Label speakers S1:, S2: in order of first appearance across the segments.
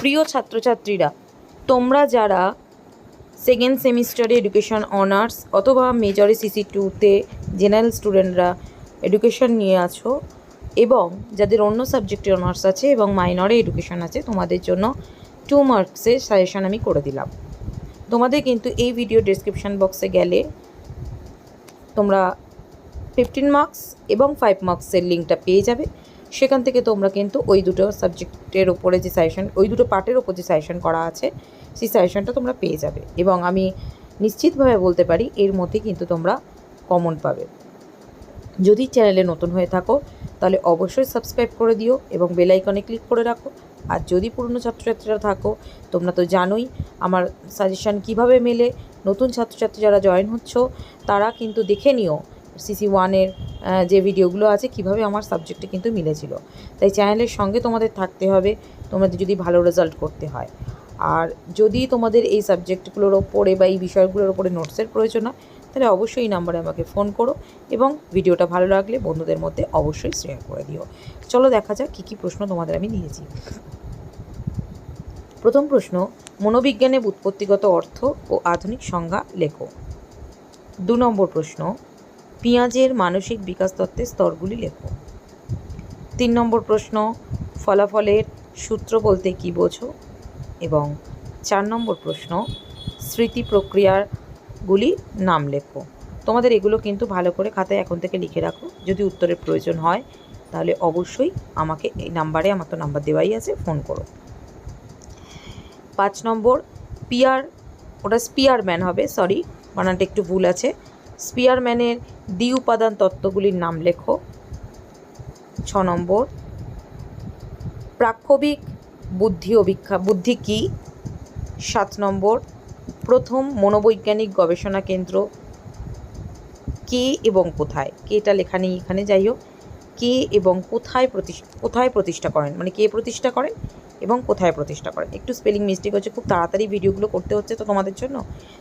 S1: প্রিয় ছাত্রছাত্রীরা, তোমরা যারা সেকেন্ড সেমিস্টারে এডুকেশন অনার্স অথবা মেজরে সিসি টুতে জেনারেল স্টুডেন্টরা এডুকেশন নিয়ে আছো এবং যাদের অন্য সাবজেক্টে অনার্স আছে এবং মাইনরে এডুকেশন আছে, তোমাদের জন্য টু মার্কসের সাজেশন আমি করে দিলাম। তোমাদের কিন্তু এই ভিডিও ডেসক্রিপশন বক্সে গেলে তোমরা ফিফটিন মার্কস এবং ফাইভ মার্কসের লিঙ্কটা পেয়ে যাবে। সেখান থেকে তোমরা কিন্তু ওই দুটো সাবজেক্টের ওপরে যে সাজেশন ওই দুটো পার্টের ওপর যে সাজেশন করা আছে, সেই সাজেশনটা তোমরা পেয়ে যাবে। এবং আমি নিশ্চিতভাবে বলতে পারি, এর মধ্যে কিন্তু তোমরা কমন পাবে। যদি চ্যানেলে নতুন হয়ে থাকো, তাহলে অবশ্যই সাবস্ক্রাইব করে দিও এবং বেল আইকনে ক্লিক করে রাখো। আর যদি পুরনো ছাত্রছাত্রীরা থাকো, তোমরা তো জানোই আমার সাজেশন কীভাবে মেলে। নতুন ছাত্রছাত্রী যারা জয়েন হচ্ছ, তারা কিন্তু দেখে নিও সিসি ওয়ানের যে ভিডিওগুলো আছে, কীভাবে আমার সাবজেক্টে কিন্তু মিলেছিল। তাই চ্যানেলের সঙ্গে তোমাদের থাকতে হবে, তোমাদের যদি ভালো রেজাল্ট করতে হয়। আর যদি তোমাদের এই সাবজেক্টগুলোর ওপরে বা এই বিষয়গুলোর ওপরে নোটসের প্রয়োজন হয়, তাহলে অবশ্যই এই নাম্বারে আমাকে ফোন করো এবং ভিডিওটা ভালো লাগলে বন্ধুদের মধ্যে অবশ্যই শেয়ার করে দিও। চলো দেখা যাক কী কী প্রশ্ন তোমাদের আমি নিয়েছি। প্রথম প্রশ্ন, মনোবিজ্ঞানে উৎপত্তিগত অর্থ ও আধুনিক সংজ্ঞা লেখো। দু নম্বর প্রশ্ন পেঁয়াজের মানসিক বিকাশ তত্ত্বের স্তরগুলি লেখো। তিন নম্বর প্রশ্ন, ফলাফলের সূত্র বলতে কী বোঝো? এবং চার নম্বর প্রশ্ন, স্মৃতি প্রক্রিয়াগুলি নাম লেখো। তোমাদের এগুলো কিন্তু ভালো করে খাতায় এখন থেকে লিখে রাখো। যদি উত্তরের প্রয়োজন হয়, তাহলে অবশ্যই আমাকে এই নাম্বারে, আমার তো নাম্বার দেওয়াই আছে, ফোন করো। পাঁচ নম্বর, পিয়ার, ওটা স্পিয়ারম্যান হবে, সরি বানানটা একটু ভুল আছে। স্পিয়ারম্যানের দ্বি উপাদান তত্ত্বগুলির নাম লেখো। ছ নম্বর প্রাক্ষবিক বুদ্ধি অভিক্ষা, বুদ্ধি কী? সাত নম্বর, প্রথম মনোবৈজ্ঞানিক গবেষণা কেন্দ্র কে এবং কোথায়? কে এটা লেখা নেই এখানে, যাই হোক। কে এবং কোথায় প্রতিষ্ঠা কোথায় প্রতিষ্ঠা করেন? মানে কে প্রতিষ্ঠা করেন এবং কোথায় প্রতিষ্ঠা করেন একটু স্পেলিং মিস্টেক হচ্ছে, খুব তাড়াতাড়ি ভিডিওগুলো করতে হচ্ছে তো তোমাদের জন্য।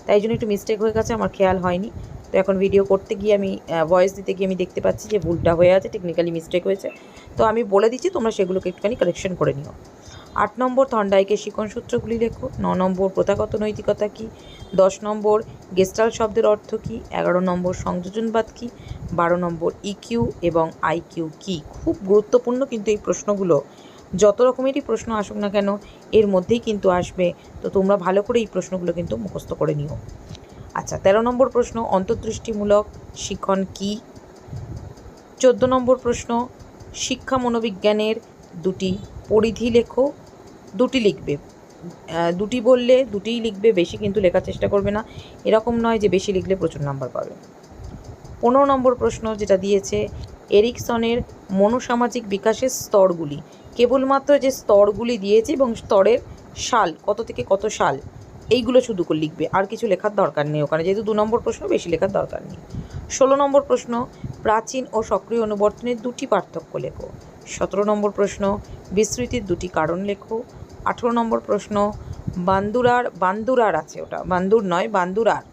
S1: তাই জন্য একটু মিস্টেক হয়ে গেছে, আমার খেয়াল হয়নি। তো এখন ভিডিও করতে গিয়ে আমি ভয়েস দিতে গিয়ে আমি দেখতে পাচ্ছি যে ভুলটা হয়ে আছে টেকনিক্যালি মিস্টেক হয়েছে। তো আমি বলে দিচ্ছি, তোমরা সেগুলোকে একটুখানি কালেকশন করে নিও। আট নম্বর থন্ডাইকের শিকন সূত্রগুলি লেখো। ন নম্বর প্রথাগত নৈতিকতা কী? দশ নম্বর গেস্টাল শব্দের অর্থ কী? এগারো নম্বর সংযোজনবাদ কী? বারো নম্বর ইকিউ এবং আইকিউ কী? খুব গুরুত্বপূর্ণ কিন্তু এই প্রশ্নগুলো। যত রকমেরই প্রশ্ন আসুক না কেন, এর মধ্যেই কিন্তু আসবে। তো তোমরা ভালো করে এই প্রশ্নগুলো কিন্তু মুখস্থ করে নিও। আচ্ছা তেরো নম্বর প্রশ্ন, অন্তর্দৃষ্টিমূলক শিক্ষণ কী? চোদ্দ নম্বর প্রশ্ন, শিক্ষা মনোবিজ্ঞানের দুটি পরিধি লেখো, দুটি লিখবে। দুটি বললে দুটিই লিখবে, বেশি কিন্তু লেখার চেষ্টা করবে না। এরকম নয় যে বেশি লিখলে প্রচুর নাম্বার পাবে। পনেরো নম্বর প্রশ্ন যেটা দিয়েছে, এরিকসনের মনোসামাজিক বিকাশের স্তরগুলি। কেবলমাত্র যে স্তরগুলি দিয়েছে এবং স্তরের সাল, কত থেকে কত সাল এইগুলো শুধু করে লিখবে। আর কিছু লেখার দরকার নেই ওখানে। যেহেতু দু নম্বর প্রশ্ন, বেশি লেখার দরকার নেই। ষোলো নম্বর প্রশ্ন, প্রাচীন ও সক্রিয় অনুবর্তনের দুটি পার্থক্য লেখো। সতেরো নম্বর প্রশ্ন বিস্মৃতির দুটি কারণ লেখো। আঠেরো নম্বর প্রশ্ন, বান্দুরার বান্দুরার আছে ওটা। বান্দুর নয়, বান্দুরার।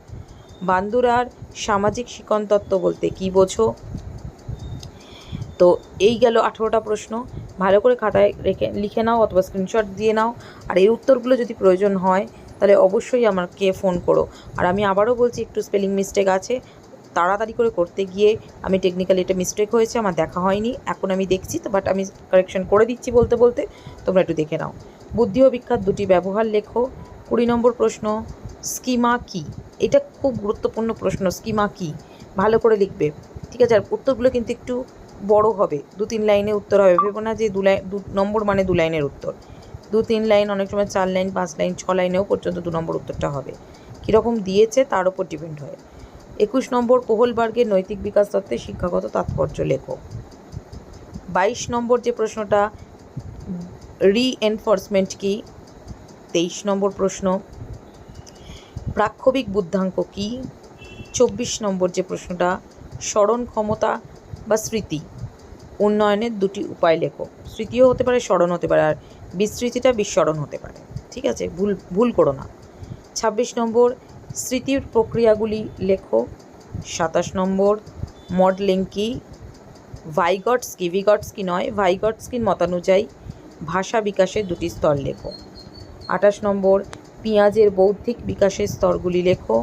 S1: বান্দুরার সামাজিক শিকন তত্ত্ব বলতে কী বোঝো? তো এই গেল আঠেরোটা প্রশ্ন। ভালো করে খাতায় রেখে, লিখে নাও অথবা স্ক্রিনশট দিয়ে নাও। আর এই উত্তরগুলো যদি প্রয়োজন হয় তাহলে অবশ্যই আমাকে ফোন করো। আর আমি আবারও বলছি, একটু স্পেলিং মিস্টেক আছে। তাড়াতাড়ি করে করতে গিয়ে আমি টেকনিক্যালি এটা মিস্টেক হয়েছে, আমার দেখা হয়নি। এখন আমি দেখছি, তো বাট আমি কারেকশন করে দিচ্ছি বলতে বলতে। তোমরা একটু দেখে নাও। বুদ্ধি ও বিখ্যাত দুটি ব্যবহার লেখো। কুড়ি নম্বর প্রশ্ন, স্কিমা কি? এটা খুব গুরুত্বপূর্ণ প্রশ্ন, স্কিমা কি? ভালো করে লিখবে। ঠিক আছে, আর উত্তরগুলো কিন্তু একটু বড় হবে। দু তিন লাইনে উত্তর হবে। ভেবো না যে দু লাইন দু, নম্বর মানে দু লাইনের উত্তর। দু তিন লাইন, অনেক সময় চার লাইন, পাঁচ লাইন, ছ লাইনেও পর্যন্ত দু নম্বর উত্তরটা হবে। কীরকম দিয়েছে তার উপর ডিপেন্ড হয়। একুশ নম্বর কোহলবার্গের নৈতিক বিকাশ তত্ত্বে শিক্ষাগত তাৎপর্য লেখো। বাইশ নম্বর যে প্রশ্নটা রিএনফোর্সমেন্ট কি? তেইশ নম্বর প্রশ্ন, প্রাক্ষবিক বুদ্ধাঙ্ক কি? চব্বিশ নম্বর যে প্রশ্নটা, স্মরণ ক্ষমতা বা স্মৃতি? উন্নয়নের দুটি উপায় লেখো। স্মৃতিও হতে পারে স্মরণ হতে পারে। আর বিস্মৃতিটা বিস্মরণ হতে পারে। ঠিক আছে? ভুল ভুল করো না। ছাব্বিশ নম্বর, স্মৃতির প্রক্রিয়াগুলি লেখো। সাতাশ নম্বর মডেলিং কি ভাইগটস কি? ভিগটস কি নয়? ভাইগটস কি মতানুযায়ী ভাষা বিকাশের দুটি স্তর লেখো। আঠাশ নম্বর, পেঁয়াজের বৌদ্ধিক বিকাশের স্তরগুলি লেখো।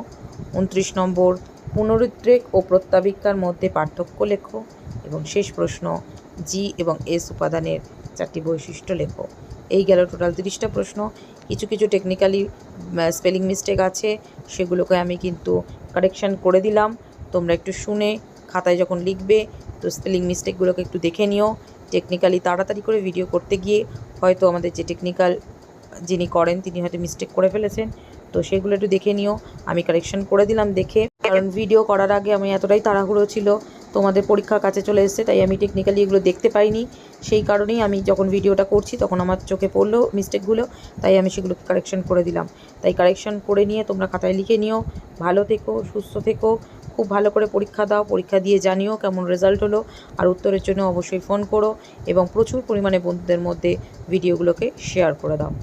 S1: উনত্রিশ নম্বর, পুনরুদ্রেক ও প্রত্যাবিজ্ঞার মধ্যে পার্থক্য লেখো। এবং শেষ প্রশ্ন, জি এবং এস উপাদানের চারটি বৈশিষ্ট্য লেখো। এই গেল টোটাল তিরিশটা প্রশ্ন। কিছু কিছু টেকনিক্যালি স্পেলিং মিস্টেক আছে, সেগুলোকে আমি কিন্তু কারেকশান করে দিলাম। তোমরা একটু শুনে খাতায় যখন লিখবে, তো স্পেলিং মিস্টেকগুলোকে একটু দেখে নিও। টেকনিক্যালি তাড়াতাড়ি করে ভিডিও করতে গিয়ে হয়তো আমাদের যে টেকনিক্যাল যিনি করেন, তিনি হয়তো মিস্টেক করে ফেলেছেন। তো সেগুলো একটু দেখে নিও। আমি কারেকশন করে দিলাম দেখে। কারণ ভিডিও করার আগে আমি এতটাই তাড়াহুড়ো ছিল তোমাদের পরীক্ষার কাছে চলে এসেছে, তাই আমি টেকনিক্যালি এগুলো দেখতে পাইনি। সেই কারণেই আমি যখন ভিডিওটা করছি, তখন আমার চোখে পড়ল মিস্টেকগুলো তাই আমি সেগুলোকে কারেকশন করে দিলাম। তাই কারেকশন করে নিয়ে তোমরা খাতায় লিখে নিও। ভালো থেকো, সুস্থ থেকো, খুব ভালো করে পরীক্ষা দাও, পরীক্ষা দিয়ে জানিও কেমন রেজাল্ট হলো, আর উত্তরের জন্য অবশ্যই ফোন করো, এবং প্রচুর পরিমাণে বন্ধুদের মধ্যে ভিডিওগুলোকে শেয়ার করে দাও।